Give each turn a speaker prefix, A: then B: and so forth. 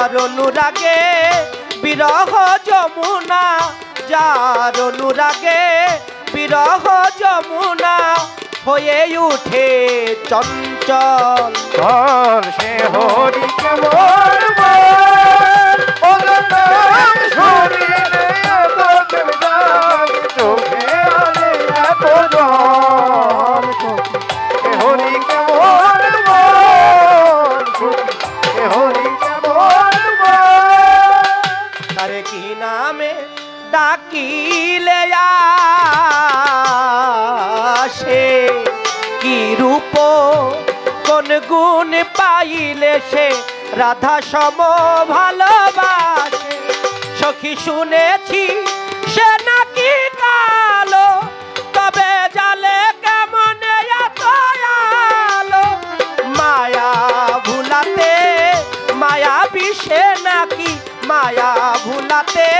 A: যার অনুরাগে বিরহ যমুনা যার অনুরাগে বিরহ যমুনা হয়ে উঠে চঞ্চল।
B: সে হরি কেমন?
A: ডাকিলে আসে কি রূপ? কোন গুণ পাইলে সে? রাধা সম ভালোবাসে। সখী শুনেছি, সে নাকি কালো। তবে জালে কেমন মায়া ভুলাতে, মায়া বিষে নাকি? মায়া ভুলাতে